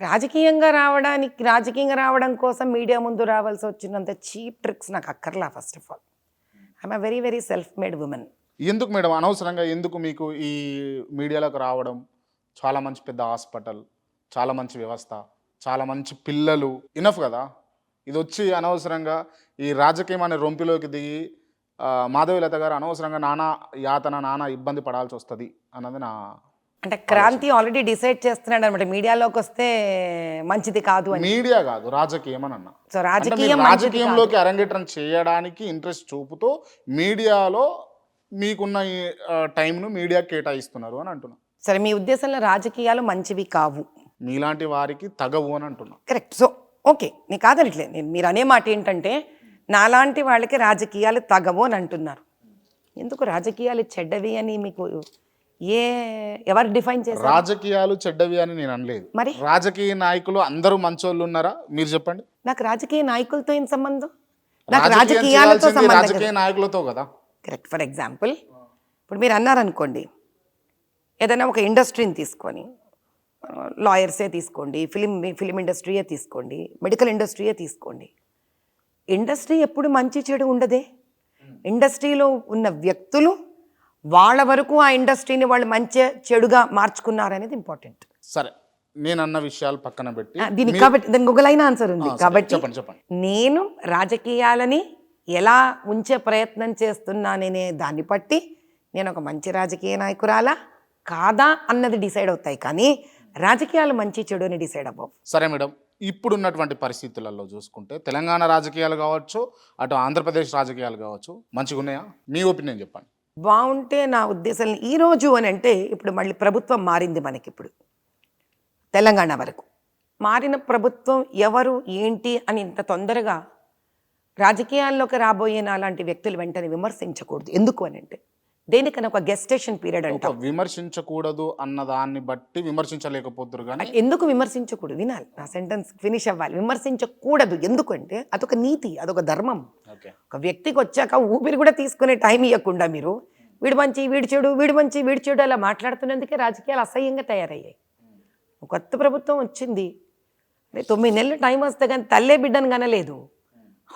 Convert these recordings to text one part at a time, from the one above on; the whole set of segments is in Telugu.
రాజకీయంగా రావడానికి రాజకీయంగా రావడం కోసం మీడియా ముందు రావాల్సి వచ్చినంత చీప్ ట్రిక్స్ నాకు అక్కర్లా first of all I'm very very self made women ఎందుకు మేడం? అనవసరంగా ఎందుకు మీకు ఈ మీడియాలోకి రావడం? చాలా మంచి పెద్ద హాస్పిటల్ చాలా మంచి వ్యవస్థ చాలా మంచి పిల్లలు ఇనఫ్ కదా? ఇది వచ్చి అనవసరంగా ఈ రాజకీయం అనే రొంపిలోకి దిగి మాధవీలత గారు అనవసరంగా నానా యాతన నానా ఇబ్బంది పడాల్సి వస్తుంది అన్నది నా అంటే క్రాంతి ఆల్రెడీ డిసైడ్ చేస్తున్నాడు అనమాట మీడియాలోకి వస్తే మంచిది కాదు అని. మీడియా కాదు రాజకీయం అని అన్నా. సో రాజకీయం. రాజకీయంలోకి అరంగేట్రం చేయడానికి ఇంట్రెస్ట్ చూపుతూ మీడియాలో మీకున్న టైంను మీడియా కేటాయిస్తున్నారు అని అంటున్నా. సరే మీ ఉద్దేశంలో రాజకీయాలు మంచివి కావు. మీలాంటి వారికి తగవు అని అంటున్నా. కరెక్ట్ సో ఓకే నేను కాదనట్లేదు నేను మీరు అనే మాట ఏంటంటే నాలాంటి వాళ్ళకి రాజకీయాలు తగవు అని అంటున్నారు. ఎందుకు రాజకీయాలు చెడ్డవి అని మీకు ఏ ఎవరు డిఫైన్ చేశారు? రాజకీయాలు చెడ్డవి అని నేను అనలేదు. మరి? రాజకీయ నాయకులు అందరూ మంచోళ్ళు ఉన్నారా? మీరు చెప్పండి. నాకు రాజకీయ నాయకులతో ఏం సంబంధం? నాకు రాజకీయం రాజకీయాలతో రాజకీయ నాయకులతో కదా. కరెక్ట్ ఫర్ ఎగ్జాంపుల్ ఇప్పుడు మీరు అన్నారనుకోండి ఏదైనా ఒక ఇండస్ట్రీని తీసుకొని లాయర్సే తీసుకోండి ఫిలిం ఫిలిం ఇండస్ట్రీయే తీసుకోండి మెడికల్ ఇండస్ట్రీయే తీసుకోండి. ఇండస్ట్రీ ఎప్పుడు మంచి చెడు ఉండదే. ఇండస్ట్రీలో ఉన్న వ్యక్తులు వాళ్ళ వరకు ఆ ఇండస్ట్రీని వాళ్ళు మంచి చెడుగా మార్చుకున్నారనేది ఇంపార్టెంట్. సరే నేను అన్న విషయాలు పక్కన పెట్టి దీనికి కాబట్టి దానికి ఒక లైన్ ఆన్సర్ ఉంది. కాబట్టి చెప్పండి చెప్పండి. నేను రాజకీయాలని ఎలా ఉంచే ప్రయత్నం చేస్తున్నాననే దాన్ని బట్టి నేను ఒక మంచి రాజకీయ నాయకురాలా కాదా అన్నది డిసైడ్ అవుతాయి కానీ రాజకీయాలు మంచి చెడు అని డిసైడ్ అవ్వవు. సరే మేడం ఇప్పుడున్నటువంటి పరిస్థితులలో చూసుకుంటే తెలంగాణ రాజకీయాలు కావచ్చు అటు ఆంధ్రప్రదేశ్ రాజకీయాలు కావచ్చు మంచిగా ఉన్నాయా మీ ఒపీనియన్ చెప్పండి. బాగుంటే నా ఉద్దేశం ఈ రోజు అని అంటే ఇప్పుడు మళ్ళీ ప్రభుత్వం మారింది మనకి ఇప్పుడు తెలంగాణ వరకు. మారిన ప్రభుత్వం ఎవరు ఏంటి అని ఇంత తొందరగా రాజకీయాల్లోకి రాబోయే నాలాంటి వ్యక్తులు వెంటనే విమర్శించకూడదు. ఎందుకు అని అంటే దేనికన్నా ఒక గెస్టేషన్ పీరియడ్ అంటాం. విమర్శించకూడదు అన్న దాన్ని బట్టి విమర్శించలేకపోతున్నారు కానీ ఎందుకు విమర్శించకూడదు? వినాలి. నా సెంటెన్స్ ఫినిష్ అవ్వాలి. విమర్శించకూడదు. ఎందుకంటే అదొక నీతి అదొక ధర్మం. ఒక వ్యక్తికి వచ్చాక ఊపిరి కూడా తీసుకునే టైం ఇవ్వకుండా మీరు వీడు మంచి వీడి చెడు వీడు మంచి వీడి చెడు అలా మాట్లాడుతున్నందుకే రాజకీయాలు అసహ్యంగా తయారయ్యాయి. కొత్త ప్రభుత్వం వచ్చింది. తొమ్మిది నెలలు టైం వస్తే కానీ తల్లే బిడ్డను కనలేదు.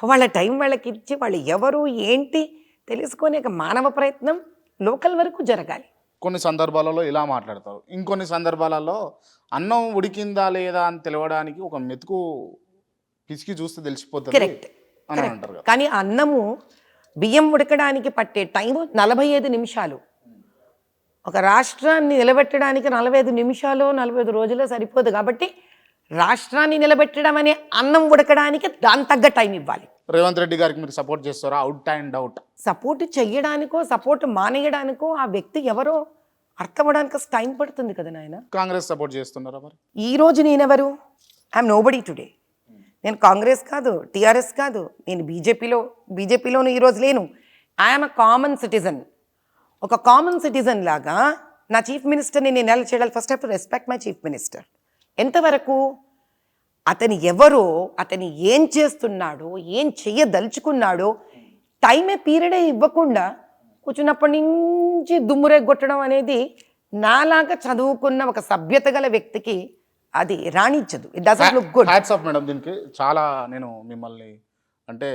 వాళ్ళ టైం వాళ్ళకి ఇచ్చి వాళ్ళు ఎవరు ఏంటి తెలుసుకునే మానవ ప్రయత్నం లోకల్ వరకు జరగాలి. కొన్ని సందర్భాలలో ఇలా మాట్లాడతారు. ఇంకొన్ని సందర్భాలలో అన్నం ఉడికిందా లేదా అని తెలవడానికి ఒక మెతుకు పిసికి చూస్తే తెలిసిపోతుంది. కరెక్ట్ అని అంటారు కదా. కానీ అన్నము బియ్యం ఉడకడానికి పట్టే టైం నలభై ఐదు నిమిషాలు. ఒక రాష్ట్రాన్ని నిలబెట్టడానికి నలభై ఐదు నిమిషాలు నలభై ఐదు రోజులు సరిపోదు కాబట్టి రాష్ట్రాన్ని నిలబెట్టడం అనే అన్నం ఉడకడానికి దాని తగ్గ టైం ఇవ్వాలి. రేవంత్ రెడ్డి గారికి మీరు సపోర్ట్ చేస్తారా? Out and out. సపోర్ట్ చెయ్యడానికో సపోర్ట్ మానేయడానికో ఆ వ్యక్తి ఎవరో అర్థమవడానికి టైం పడుతుంది కదా నాయన. కాంగ్రెస్ సపోర్ట్ చేస్తున్నారా మరి? ఈ రోజు నేనెవరు? I'm nobody today. నేను కాంగ్రెస్ కాదు టీఆర్ఎస్ కాదు నేను బీజేపీలో బీజేపీలోను ఈరోజు లేను. ఐఎమ్ అ కామన్ సిటిజన్ ఒక కామన్ సిటిజన్ లాగా నా చీఫ్ మినిస్టర్ని నేను ఎలా చేయాలి? First have to respect my chief minister ఎంతవరకు? అతని ఎవరో అతని ఏం చేస్తున్నాడో ఏం చెయ్యదలుచుకున్నాడో టైమే పీరియడే ఇవ్వకుండా కూర్చున్నప్పటి నుంచి దుమ్మురేగొట్టడం అనేది నాలాగా చదువుకున్న ఒక సభ్యత గల వ్యక్తికి అది రాణించదు. It doesn't look good hats off madam దీనికి చాలా నేను మిమ్మల్ని అంటే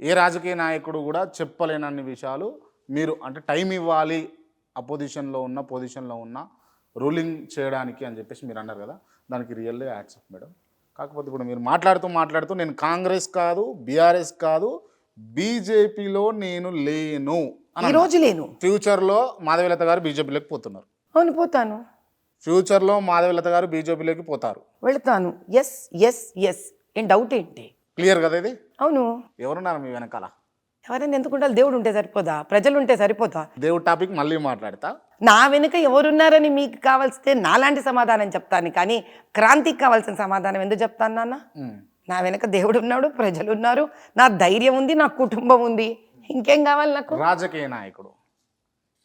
ఏ రాజకీయ నాయకుడు కూడా చెప్పలేనన్ని విషయాలు మీరు అంటే టైం ఇవ్వాలి అపోజిషన్లో ఉన్న పొజిషన్లో ఉన్న రూలింగ్ చేయడానికి అని చెప్పేసి మీరు అన్నారు కదా దానికి రియల్లీ హ్యాట్స్ ఆఫ్ మేడం కాకపోతే ఇప్పుడు మీరు మాట్లాడుతూ మాట్లాడుతూ నేను కాంగ్రెస్ కాదు బీఆర్ఎస్ కాదు బీజేపీలో నేను లేను అని ఈ రోజు లేను. ఫ్యూచర్లో మాధవీలత గారు బీజేపీలోకి పోతున్నారు. అవును పోతాను. ఫ్యూచర్లో మాధవీలత గారు బీజేపీలోకి పోతారు. వెళతాను. Yes yes yes. ఏం డౌట్ ఏంటి? క్లియర్ కదా ఇది? అవును. ఎవరున్నారు మీ వెనకాల? ఎవరైనా ఎందుకు ఉండాలి? దేవుడు ఉంటే సరిపోదా? ప్రజలు ఉంటే సరిపోదా? దేవుడి టాపిక్ మళ్ళీ మాట్లాడతా. నా వెనుక ఎవరున్నారని మీకు కావాల్సితే నాలాంటి సమాధానం చెప్తాను. కానీ క్రాంతికి కావాల్సిన సమాధానం ఎందుకు చెప్తాను నాన్న. నా వెనుక దేవుడు ఉన్నాడు ప్రజలు ఉన్నారు. నా ధైర్యం ఉంది నా కుటుంబం ఉంది. ఇంకేం కావాలి నాకు? రాజకీయ నాయకుడు.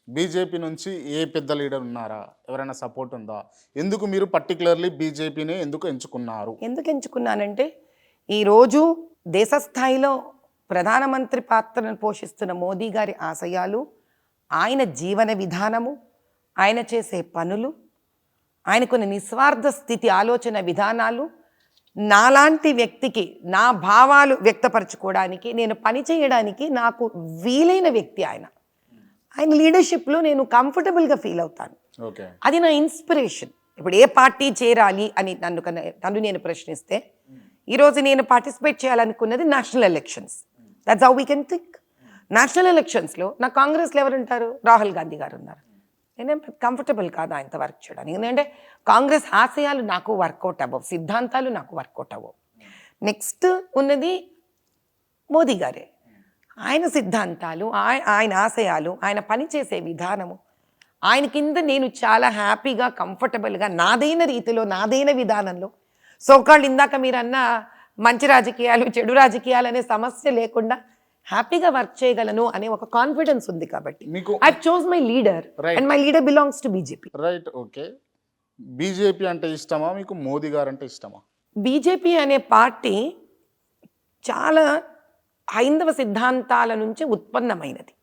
బీజేపీ నుంచి ఏ పెద్ద లీడర్ ఉన్నారా? ఎవరైనా సపోర్ట్ ఉందా? ఎందుకు మీరు పర్టికులర్లీ బీజేపీని ఎందుకు ఎంచుకున్నారు? ఎందుకు ఎంచుకున్నానంటే ఈరోజు దేశ స్థాయిలో ప్రధానమంత్రి పాత్రను పోషిస్తున్న మోదీ గారి ఆశయాలు ఆయన జీవన విధానము ఆయన చేసే పనులు ఆయనకున్న నిస్వార్థ స్థితి ఆలోచన విధానాలు నాలాంటి వ్యక్తికి నా భావాలు వ్యక్తపరచుకోవడానికి నేను పని చేయడానికి నాకు వీలైన వ్యక్తి ఆయన. ఆయన లీడర్షిప్లో నేను కంఫర్టబుల్గా ఫీల్ అవుతాను. ఓకే అది నా ఇన్స్పిరేషన్ ఇప్పుడు ఏ పార్టీ చేరాలి అని నన్ను నన్ను నేను ప్రశ్నిస్తే ఈరోజు నేను participate చేయాలనుకున్నది national elections that's how we can think national ఎలక్షన్స్లో నా కాంగ్రెస్లో ఎవరు ఉంటారు రాహుల్ గాంధీ గారు ఉన్నారు. నేనేం కంఫర్టబుల్ కాదు ఆయనతో వర్క్ చేయడానికి. ఎందుకంటే కాంగ్రెస్ ఆశయాలు నాకు వర్కౌట్ అవ్వవు. సిద్ధాంతాలు నాకు వర్కౌట్ అవ్వవు. నెక్స్ట్ ఉన్నది మోదీ గారే. ఆయన సిద్ధాంతాలు ఆయ- ఆయన ఆశయాలు ఆయన పనిచేసే విధానము. ఆయన కింద నేను చాలా హ్యాపీగా కంఫర్టబుల్గా నాదైన రీతిలో నాదైన విధానంలో. సోకాళ్ళు ఇందాక మీరు అన్న మంచి రాజకీయాలు చెడు రాజకీయాలు అనే సమస్య లేకుండా హ్యాపీగా వర్క్ చేయగలను అనే ఒక కాన్ఫిడెన్స్ ఉంది కాబట్టి. మీకు I chose my leader. And my leader belongs to BJP. Right okay BJP అంటే ఇష్టమా? మీకు మోదీ గారు అంటే ఇష్టమా? బీజేపీ అనే పార్టీ చాలా హైందవ సిద్ధాంతాల నుంచి ఉత్పన్నమైనది.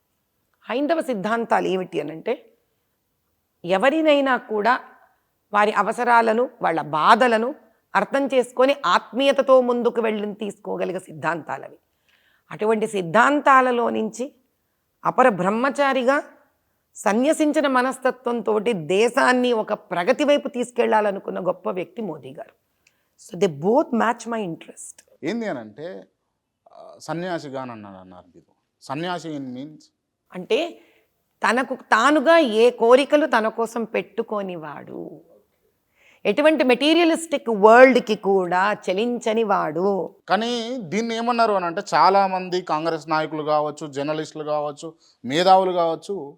హైందవ సిద్ధాంతాలు ఏమిటి అని అంటే ఎవరినైనా కూడా వారి అవసరాలను వాళ్ళ బాధలను అర్థం చేసుకొని ఆత్మీయతతో ముందుకు వెళ్ళి తీసుకోగలిగే సిద్ధాంతాలవి. అటువంటి సిద్ధాంతాలలో నుంచి అపర బ్రహ్మచారిగా సన్యసించిన మనస్తత్వంతో దేశాన్ని ఒక ప్రగతి వైపు తీసుకెళ్ళాలనుకున్న గొప్ప వ్యక్తి మోదీ గారు. So they both match my interest. ఏంది అని అంటే సన్యాసిగా అని అన్నారు అన్నారు మీరు. సన్యాసి ఇన్ మీన్స్ అంటే తనకు తానుగా ఏ కోరికలు తన కోసం పెట్టుకొని వాడు. ఎటువంటి మెటీరియలిస్టిక్ వరల్డ్కి కూడా చలించని వాడు. కానీ దీన్ని ఏమన్నారు అని అంటే చాలామంది కాంగ్రెస్ నాయకులు కావచ్చు జర్నలిస్టులు కావచ్చు మేధావులు కావచ్చు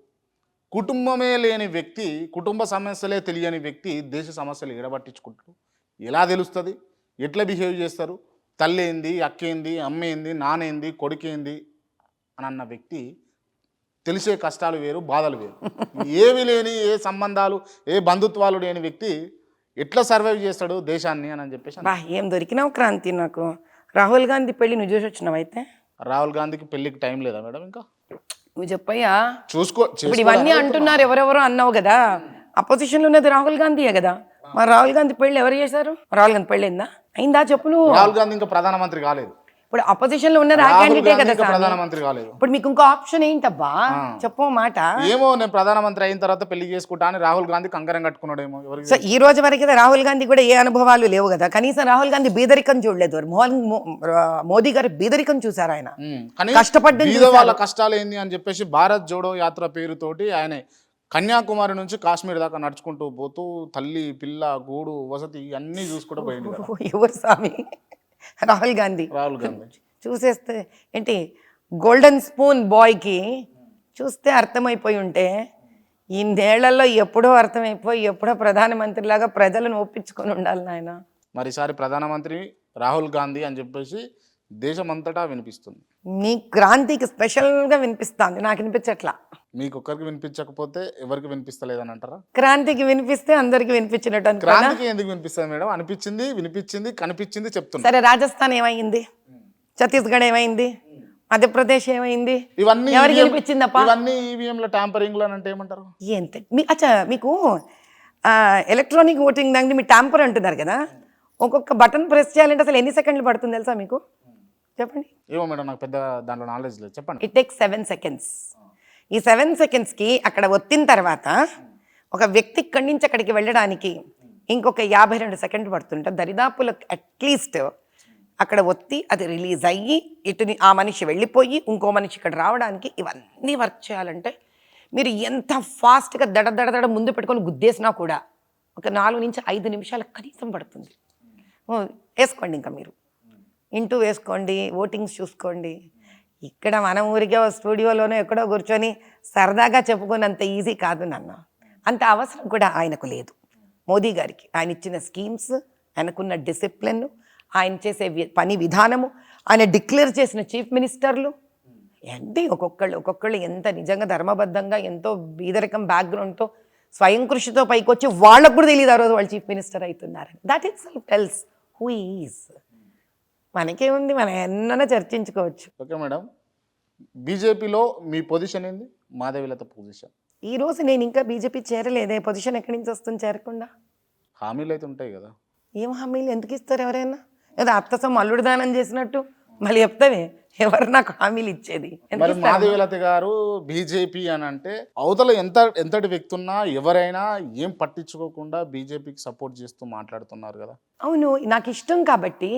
కుటుంబమే లేని వ్యక్తి కుటుంబ సమస్యలే తెలియని వ్యక్తి దేశ సమస్యలు ఎడబట్టించుకుంటారు. ఎలా తెలుస్తుంది? ఎట్లా బిహేవ్ చేస్తారు? తల్లి ఏంది అక్కేంది అమ్మేంది నానేంది కొడుకేంది అని అన్న వ్యక్తి తెలిసే కష్టాలు వేరు బాధలు వేరు. ఏవి లేని ఏ సంబంధాలు ఏ బంధుత్వాలు లేని వ్యక్తి ఎట్లా సర్వైవ్ చేస్తాడు దేశాన్ని అని చెప్పేసి. బా ఏం దొరికినావు క్రాంతి నాకు. రాహుల్ గాంధీ పెళ్ళి నువ్వు చూసి వచ్చినావు అయితే? రాహుల్ గాంధీకి పెళ్ళికి టైం లేదా మేడం ఇంకా? నువ్వు చెప్పయ్యా. చూసుకో ఇప్పుడు ఇవన్నీ అంటున్నారు ఎవరెవరో అన్నావు కదా. అపోజిషన్లో ఉన్నది రాహుల్ గాంధీయే కదా. మరి రాహుల్ గాంధీ పెళ్ళి ఎవరు చేశారు? రాహుల్ గాంధీ పెళ్ళి అయిందా? అయిందా చెప్పు నువ్వు రాహుల్ గాంధీ ఇంకా ప్రధానమంత్రి కాలేదు. ఇప్పుడు అపోజిషన్లో క్యాండిడేటే కదా స్వామి. ప్రధానమంత్రి కాలేదు. ఇప్పుడు మీకు ఇంకో ఆప్షన్ ఏంటబ్బా? చెప్పు మాట. ఏమో నేను ప్రధానమంత్రి అయిన తర్వాత పెళ్ళి చేసుకుంటా అని రాహుల్ గాంధీ కంకరం కట్టుకున్నాడేమో. ఎవరికి సో ఈ రోజు వరకు అయితే రాహుల్ గాంధీ కూడా ఏ అనుభవాలు లేవు కదా. కనీసం రాహుల్ గాంధీ బీదరికం చూడలేదు. మోహన్ మో- మోదీ గారు బీదరికం చూసారు ఆయన. కష్టపడ్డం బీద వాళ్ళ కష్టాలు ఏంది అని చెప్పేసి భారత్ జోడో యాత్ర పేరుతోటి ఆయన కన్యాకుమారి నుంచి కాశ్మీర్ దాకా నడుచుకుంటూ పోతూ తల్లి పిల్ల గూడు వసతి అన్నీ చూసుకుంటూ పోయింది కదా ఎవరు స్వామి? రాహుల్ గాంధీ. రాహుల్ గాంధీ. చూసేస్తే ఏంటి గోల్డెన్ స్పూన్ బాయ్కి చూస్తే అర్థమైపోయి ఉంటే ఇన్నేళ్ళలో ఎప్పుడో అర్థమైపోయి ఎప్పుడో ప్రధానమంత్రిలాగా ప్రజలను ఒప్పించుకొని ఉండాలి నాయన. మరి ఈసారి ప్రధానమంత్రి రాహుల్ గాంధీ అని చెప్పేసి దేశమంతటా వినిపిస్తుంది. నీ క్రాంతికి స్పెషల్గా వినిపిస్తాంది నాకు వినిపించట్లా మీకు ఒక్కరికి వినిపించకపోతే ఎవరికి వినిపిస్తలేదని అంటారా క్రాంతికి వినిపిస్తే అందరికి వినిపించినట్టు క్రాంతికి ఎందుకు వినిపిస్తుంది మేడం? అనిపించింది వినిపించింది కనిపించింది చెప్తున్నా. సరే రాజస్థాన్ ఏమైంది? ఛత్తీస్గఢ్ ఏమైంది? మధ్యప్రదేశ్ ఏమైంది? ఇవన్నీ ఎవరికి EVM వినిపించిందప్పా? ఇవన్నీ ఈవీఎంల ట్యాంపరింగ్ అని అంటే ఏమంటారు? ఎంత మీ అచ్చా మీకు ఎలక్ట్రానిక్ ఓటింగ్ దాన్ని మీరు ట్యాంపర్ అంటున్నారు కదా? ఒక్కొక్క బటన్ ప్రెస్ చేయాలంటే అసలు ఎన్ని సెకండ్లు పడుతుంది తెలుసా మీకు? చెప్పండి. ఏమో మేడం నాకు పెద్ద దాంట్లో నాలెడ్జ్ లేదు. చెప్పండి. ఇట్ టేక్స్ సెవెన్ సెకండ్స్ ఈ సెవెన్ సెకండ్స్కి అక్కడ ఒత్తిన తర్వాత ఒక వ్యక్తి ఇక్కడి నుంచి అక్కడికి వెళ్ళడానికి ఇంకొక యాభై రెండు సెకండ్ పడుతుంటే దరిదాపులకు అట్లీస్ట్ అక్కడ ఒత్తి అది రిలీజ్ అయ్యి ఇటుని ఆ మనిషి వెళ్ళిపోయి ఇంకో మనిషి ఇక్కడ రావడానికి ఇవన్నీ వర్క్ చేయాలంటే మీరు ఎంత ఫాస్ట్గా దడ దడ దడ ముందు పెట్టుకొని గుద్దేసినా కూడా ఒక నాలుగు నుంచి ఐదు నిమిషాలు కనీసం పడుతుంది. వేసుకోండి ఇంకా మీరు. ఇంటూ వేసుకోండి ఓటింగ్స్ చూసుకోండి. ఇక్కడ మన ఊరికే ఓ స్టూడియోలోనో ఎక్కడో కూర్చొని సరదాగా చెప్పుకున్నంత ఈజీ కాదు నాన్న. అంత అవసరం కూడా ఆయనకు లేదు. మోదీ గారికి ఆయన ఇచ్చిన స్కీమ్స్ ఆయనకున్న డిసిప్లిన్ ఆయన చేసే వి- పని విధానము ఆయన డిక్లేర్ చేసిన చీఫ్ మినిస్టర్లు. ఏంటి ఒక్కొక్కళ్ళు ఒక్కొక్కళ్ళు ఎంత నిజంగా ధర్మబద్ధంగా ఎంతో బీదరికం బ్యాక్గ్రౌండ్తో స్వయం కృషితో పైకి వచ్చి వాళ్ళకు కూడా తెలియదు ఆ రోజు వాళ్ళు చీఫ్ మినిస్టర్ అవుతున్నారని. That itself tells who is మనకేముంది? మనం ఎన్నైనా చర్చించుకోవచ్చు. Okay madam. బీజేపీలో మీ పొజిషన్ ఏంది? మాధవిలత పొజిషన్. ఈ రోజు నేను ఇంకా బీజేపీ చేరలేదే. పొజిషన్ ఎక్కడి నుంచి వస్తుంది చేరకుండా? హామీలు అయితే ఉంటాయి కదా. ఏం హామీలు? ఎందుకు ఇస్తారు ఎవరైనా? ఏదో అత్త సొమ్ము అల్లుడు దానం చేసినట్టు. మళ్ళీ చెప్తావే? ఎవరు నాకు హామీలు ఇచ్చేది? మరి? మాధవీలత గారు బీజేపీ అని అంటే అవతల ఎంత ఎంతటి వ్యక్తి ఉన్నా ఎవరైనా ఏం పట్టించుకోకుండా బీజేపీకి సపోర్ట్ చేస్తూ మాట్లాడుతున్నారు కదా. అవును నాకు ఇష్టం కాబట్టి.